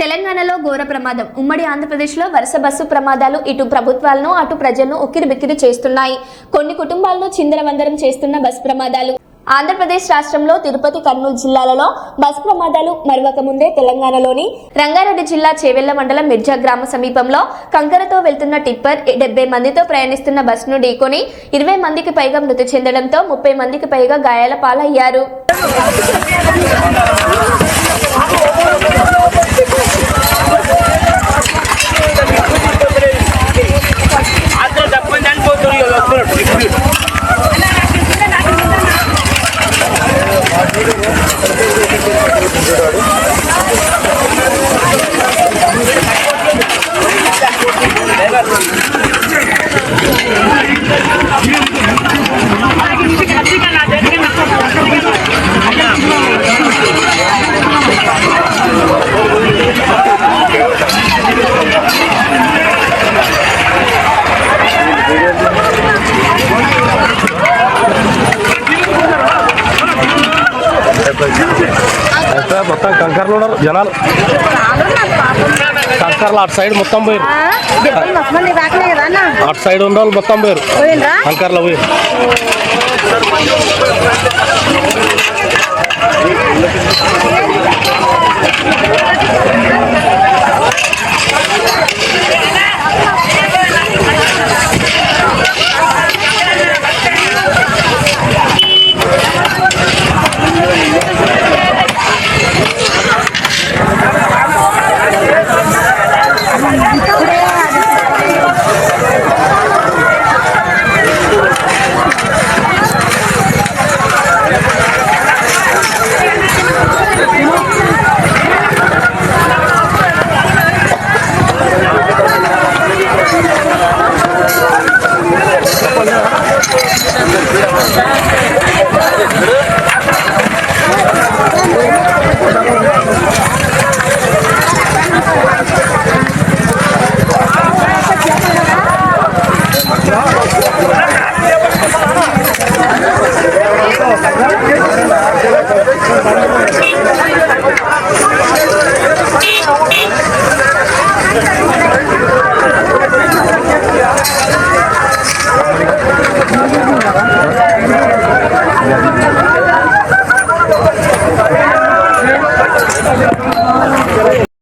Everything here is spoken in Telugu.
తెలంగాణలో ఘోర ప్రమాదం. ఉమ్మడి ఆంధ్రప్రదేశ్లో వరుస బస్సు ప్రమాదాలు ఇటు ప్రభుత్వాలను అటు ప్రజలను ఉక్కిరిబిక్కిరి చేస్తున్నాయి. కొన్ని కుటుంబాలను చిందరవందరం చేస్తున్న బస్ ప్రమాదాలు. ఆంధ్రప్రదేశ్ రాష్ట్రంలో తిరుపతి కర్నూలు జిల్లాలలో బస్ ప్రమాదాలు మరొక ముందే తెలంగాణలోని రంగారెడ్డి జిల్లా చేవెళ్ళ మండలం మిర్జా గ్రామ సమీపంలో కంకరతో వెళ్తున్న టిప్పర్ డెబ్బై మందితో ప్రయాణిస్తున్న బస్సును ఢీకొని ఇరవై మందికి పైగా మృతి చెందడంతో ముప్పై మందికి పైగా గాయాల పాలయ్యారు. అయితే మొత్తం కంకర్లు ఉన్నారు జనాలు. కంకర్లు అటు సైడ్ మొత్తం పోయారు అటు సైడ్ ఉన్న వాళ్ళు మొత్తం పోయారు కంకర్లో పోయారు